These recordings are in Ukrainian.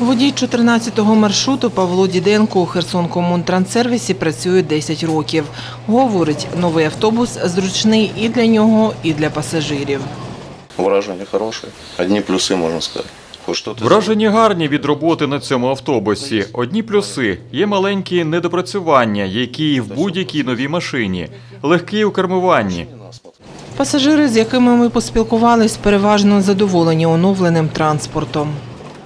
Водій 14-го маршруту Павло Діденко у Херсон-Комунтранссервісі працює 10 років. Говорить, новий автобус зручний і для нього, і для пасажирів. Враження хороше. Одні плюси, можна сказати. Враження гарні від роботи на цьому автобусі. Одні плюси є маленькі недопрацювання, які в будь-якій новій машині, легкі у кермуванні. Пасажири, з якими ми поспілкувались, переважно задоволені оновленим транспортом.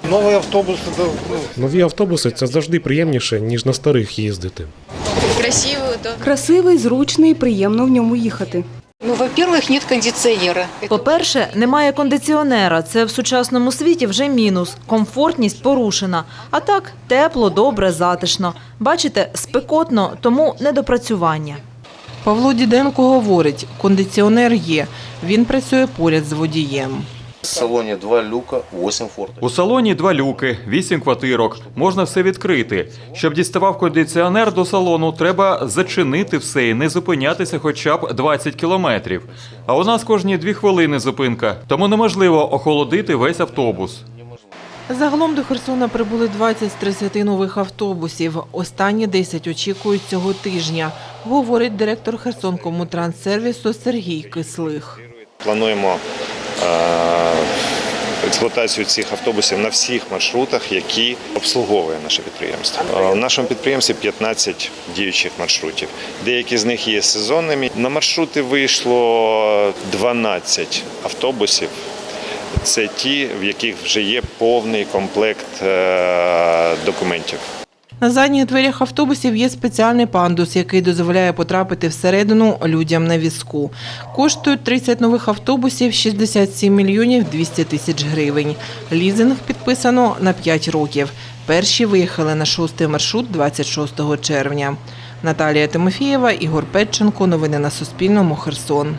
Новий автобус це ну, Нові автобуси це завжди приємніше, ніж на старих їздити. красивый, удобный. Красивий, зручний, приємно в ньому їхати. Ну, во-первых, нет кондиционера. Это По-перше, немає кондиціонера. Це в сучасному світі вже мінус. Комфортність порушена. А так, тепло, добре, затишно. Бачите, спекотно, тому недопрацювання. Павло Діденко говорить, кондиціонер є. Він працює поряд з водієм. В салоні два люка, 8 форточок. У салоні два люки, вісім квартирок. Можна все відкрити. Щоб діставав кондиціонер до салону, треба зачинити все і не зупинятися хоча б 20 кілометрів. А у нас кожні дві хвилини зупинка, тому неможливо охолодити весь автобус. Загалом до Херсона прибули 20 з 30 нових автобусів. Останні 10 очікують цього тижня, говорить директор Херсон-Комутранссервісу Сергій Кислих. плануємо експлуатацію цих автобусів на всіх маршрутах, які обслуговує наше підприємство. Е, В нашому підприємстві 15 діючих маршрутів. Деякі з них є сезонними. На маршрути вийшло 12 автобусів. Це ті, в яких вже є повний комплект е, документів. На задніх дверях автобусів є спеціальний пандус, який дозволяє потрапити всередину людям на візку. Коштують 30 нових автобусів 67 мільйонів 200 тисяч гривень. Лізинг підписано на 5 років. Перші виїхали на шостий маршрут 26 червня. Наталія Тимофієва, Ігор Петченко. Новини на Суспільному. Херсон.